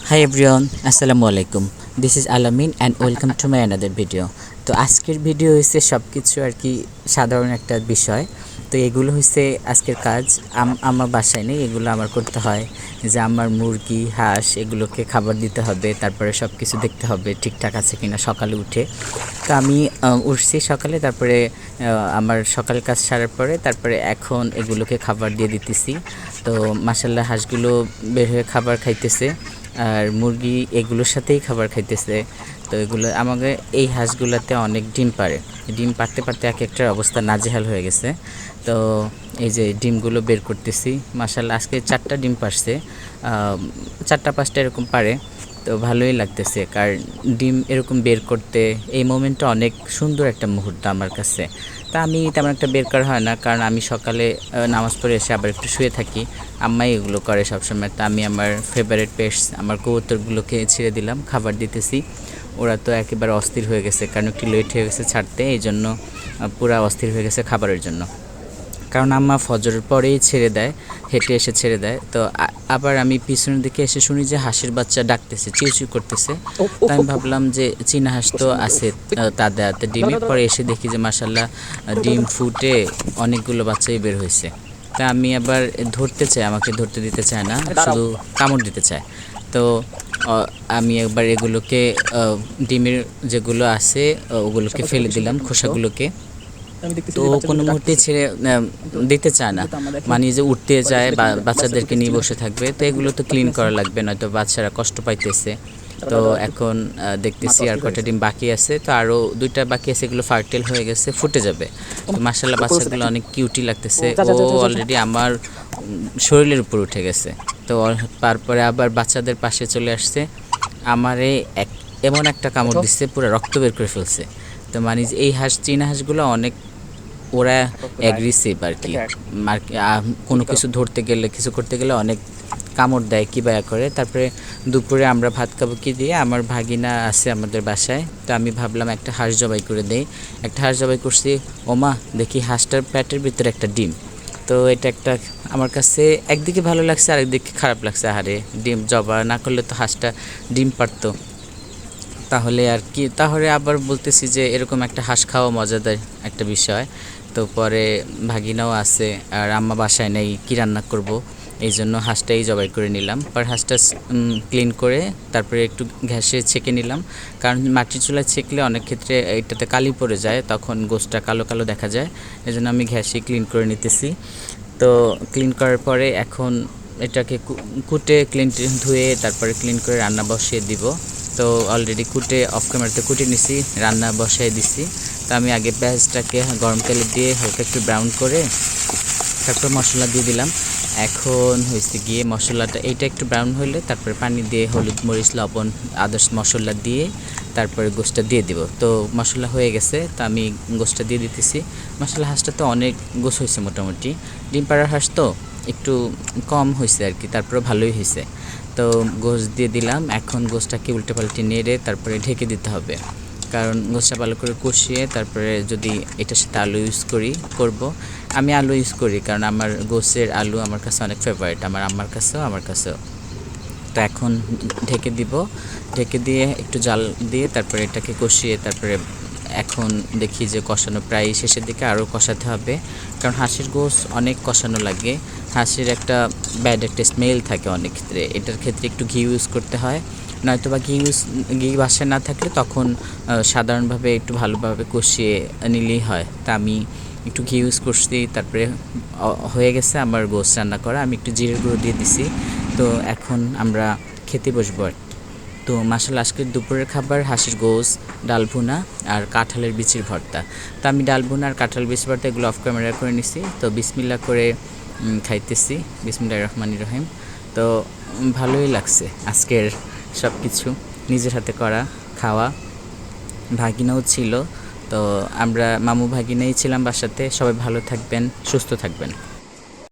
High everyone আসসালামু আলাইকুম this is Alamin and welcome to my another video তো আজকের ভিডিও হচ্ছে সব কিছু আর কি সাধারণ একটা বিষয়। তো এগুলো হচ্ছে আজকের কাজ। আম- আমার বাসায় নেই, এগুলো আমার করতে হয়। যে আমার মুরগি, হাঁস, এগুলোকে খাবার দিতে হবে, তারপরে সব কিছু দেখতে হবে, ঠিকঠাক আছে কিনা সকালে উঠে। তো আমি উঠছি সকালে, তারপরে আমার সকাল কাজ সারার পরে, তারপরে এখন এগুলোকে খাবার দিয়ে দিতেছি। তো মাসাল্লাহ হাঁসগুলো বের হয়ে খাবার খাইতেছে। আর মুরগি এগুলোর সাথেই খাবার খাইতেছে। তো এগুলো, আমাকে এই হাঁসগুলোতে অনেক ডিম পারে ডিম পারতে পারতে এক একটার অবস্থা নাজেহাল হয়ে গেছে। তো এই যে ডিমগুলো বের করতেছি মাসাল আজকে চারটা ডিম পারছে চারটা পাঁচটা এরকম পারে তো ভালোই লাগতেছে, কারণ ডিম এরকম বের করতে এই মোমেন্টটা অনেক সুন্দর একটা মুহূর্ত আমার কাছে। তা আমি তেমন একটা বের করা হয় না, কারণ আমি সকালে নামাজ পড়ে এসে আবার একটু শুয়ে থাকি। আম্মাই এগুলো করে সবসময়, তা আমি আমার ফেভারিট পেস্ট আমার কবুতরগুলোকে ছেড়ে দিলাম, খাবার দিতেছি। ওরা তো একেবারে অস্থির হয়ে গেছে, কারণ একটু লেট হয়ে গেছে ছাড়তে এই জন্য পুরা অস্থির হয়ে গেছে খাবারের জন্য। কারণ আম্মা ফজরের পরেই ছেড়ে দেয় হেঁটে এসে ছেড়ে দেয়। তো আবার আমি পিছনের দিকে এসে শুনি যে হাঁসের বাচ্চা ডাকতেছে চিউচিউ করতেছে। তো আমি ভাবলাম যে চীনা হাঁস তো আছে তাদের হাতে ডিমের পরে এসে দেখি যে মাসাল্লাহ ডিম ফুটে অনেকগুলো বাচ্চাই বের হয়েছে। তা আমি আবার ধরতে চাই আমাকে ধরতে দিতে চায় না শুধু কামড় দিতে চায়। তো আমি একবার এগুলোকে ডিমের যেগুলো আছে ওগুলোকে ফেলে দিলাম খোসাগুলোকে। তো কোনো মুহূর্তে ছেড়ে দিতে চায় না। মানে যে উঠতে যায় বাচ্চাদেরকে নিয়ে বসে থাকবে তো এগুলো তো ক্লিন করা লাগবে নয়তো বাচ্চারা কষ্ট পাইতেছে। তো এখন দেখতেছি আর কটা ডিম বাকি আছে তো আরও দুইটা বাকি আছে এগুলো ফার্টেল হয়ে গেছে ফুটে যাবে। তো মার্শাল্লাহ বাচ্চাগুলো অনেক কিউটি লাগতেছে। ও অলরেডি আমার শরীরের উপর উঠে গেছে। তো তারপরে আবার বাচ্চাদের পাশে চলে আসছে। আমারে এক এমন একটা কামড় দিচ্ছে পুরো রক্ত বের করে ফেলছে। তো মানে এই হাঁস চীনা হাঁসগুলো অনেক ওরা অ্যাগ্রেসিভ আর কি। কোনো কিছু ধরতে গেলে কিছু করতে গেলে অনেক কামড় দেয় কি বায়া করে। তারপরে দুপুরে আমরা ভাত খাব কি দিয়ে? আমার ভাগিনা আছে আমাদের বাসায় তো আমি ভাবলাম একটা হাঁস জবাই করে দেই। একটা হাঁস জবাই করছি ওমা দেখি হাঁসটার প্যাটের ভিতরে একটা ডিম। তো এটা একটা আমার কাছে একদিকে ভালো লাগছে আর একদিকে খারাপ লাগছে। আহারে ডিম জবা না করলে তো হাঁসটা ডিম পারতো। তাহলে আর কি তাহলে আবার বলতেছি যে এরকম একটা হাঁস খাওয়া মজাদার একটা বিষয়। তো পরে ভাগিনাও আছে আর আম্মা বাসায় নেই, কী রান্না করব? এই জন্য হাঁসটাই জবাই করে নিলাম। পর হাঁসটা ক্লিন করে তারপরে একটু ঘ্যাসে ছেঁকে নিলাম। কারণ মাটির চুলায় ছেঁকলে অনেক ক্ষেত্রে এটাতে কালি পড়ে যায়, তখন গোসটা কালো কালো দেখা যায়। এই জন্য আমি ঘ্যাসে ক্লিন করে নিতেছি। তো ক্লিন করার পরে এখন এটাকে কুটে ক্লিন ধুয়ে তারপরে ক্লিন করে রান্না বসিয়ে দিব। তো অলরেডি কুটে অফ ক্যামেরাতে কুটে নিছি, রান্না বসাই দিছি। তো আমি আগে পেঁয়াজটাকে গরম তেলে দিয়ে হালকা একটু ব্রাউন করে তারপর মশলা দিয়ে দিলাম। এখন হয়েছে গিয়ে মশলাটা, এইটা একটু ব্রাউন হলে তারপরে পানি দিয়ে হলুদ, মরিচ, লবণ, আদার্স মশলা দিয়ে তারপরে গোষ্ঠটা দিয়ে দিব। তো মশলা হয়ে গেছে, তো আমি গোষ্ঠটা দিয়ে দিতেছি। মশলা হাঁসটা তো অনেক গোস হয়েছে মোটামুটি। ডিম পাড়ার হাঁস তো একটু কম হয়েছে আর কি তারপরে ভালোই হয়েছে তো গোশ দিয়ে দিলাম। এখন গোশটাকে উল্টে পাল্টে নেড়ে তারপরে ঢেকে দিতে হবে। কারণ গোশটা ভালো করে কষিয়ে তারপরে যদি এটার সাথে আলু ইউজ করি, করব। আমি আলু ইউজ করি কারণ আমার গোশের আলু আমার কাছে অনেক ফেভারিট আমার আম্মার কাছেও, আমার কাছেও। তো এখন ঢেকে দিব। ঢেকে দিয়ে একটু জাল দিয়ে তারপরে এটাকে কষিয়ে তারপরে এখন দেখি যে কষানো প্রায় শেষের দিকে আরও কষাতে হবে। কারণ হাঁসের গোশ অনেক কষানো লাগে। হাঁসের একটা ব্যাড একটা স্মেল থাকে অনেক ক্ষেত্রে। এটার ক্ষেত্রে একটু ঘি ইউজ করতে হয়। নয়তো বা ঘি ইউজ ঘি বাসায় না থাকলে তখন সাধারণভাবে একটু ভালোভাবে কষিয়ে নিলেই হয়। তা আমি একটু ঘি ইউজ করছি, তারপরে হয়ে গেছে আমার গোস রান্না করা। আমি একটু জিরের গুঁড়ো দিয়ে দিছি। তো এখন আমরা খেতে বসবো আর। তো মাসাল আজকের দুপুরের খাবার হাঁসের গোস ডাল ভুনা আর কাঁঠালের বিচির ভর্তা। তো আমি ডাল ভুনা আর কাঁঠাল বিচির ভর্তা এগুলো অফ ক্যামেরা করে নিছি। তো বিসমিল্লা করে খাইতেছি। বিসমিল্লা রহমান রহিম। তো ভালোই লাগছে আজকের সব কিছু নিজের হাতে করা, খাওয়া। ভাগিনাও ছিল। তো আমরা মামু ভাগিনাই ছিলাম বাসাতে। সবাই ভালো থাকবেন, সুস্থ থাকবেন।